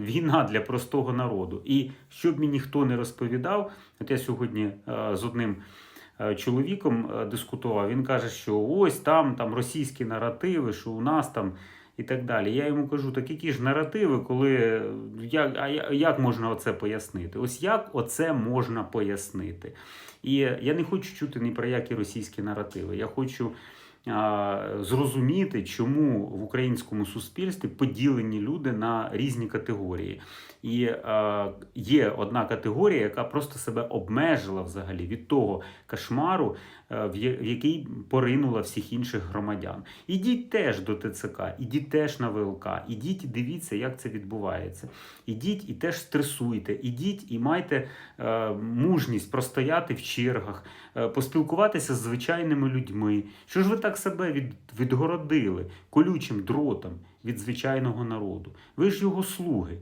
Війна для простого народу. І щоб мені ніхто не розповідав, от я сьогодні е, з одним е, чоловіком е, дискутував. Він каже, що ось там, там російські наративи, що у нас там і так далі. Я йому кажу, так які ж наративи, коли як, а як можна оце пояснити? Ось як оце можна пояснити? І я не хочу чути ні про які російські наративи. Я хочу зрозуміти, чому в українському суспільстві поділені люди на різні категорії. І е, є одна категорія, яка просто себе обмежила взагалі від того кошмару, е, в який поринула всіх інших громадян. Ідіть теж до ТЦК, ідіть теж на ВЛК, ідіть і дивіться, як це відбувається. Ідіть і теж стресуйте, ідіть і майте е, мужність простояти в чергах, поспілкуватися з звичайними людьми. Що ж ви так себе від, відгородили колючим дротом від звичайного народу? Ви ж його слуги.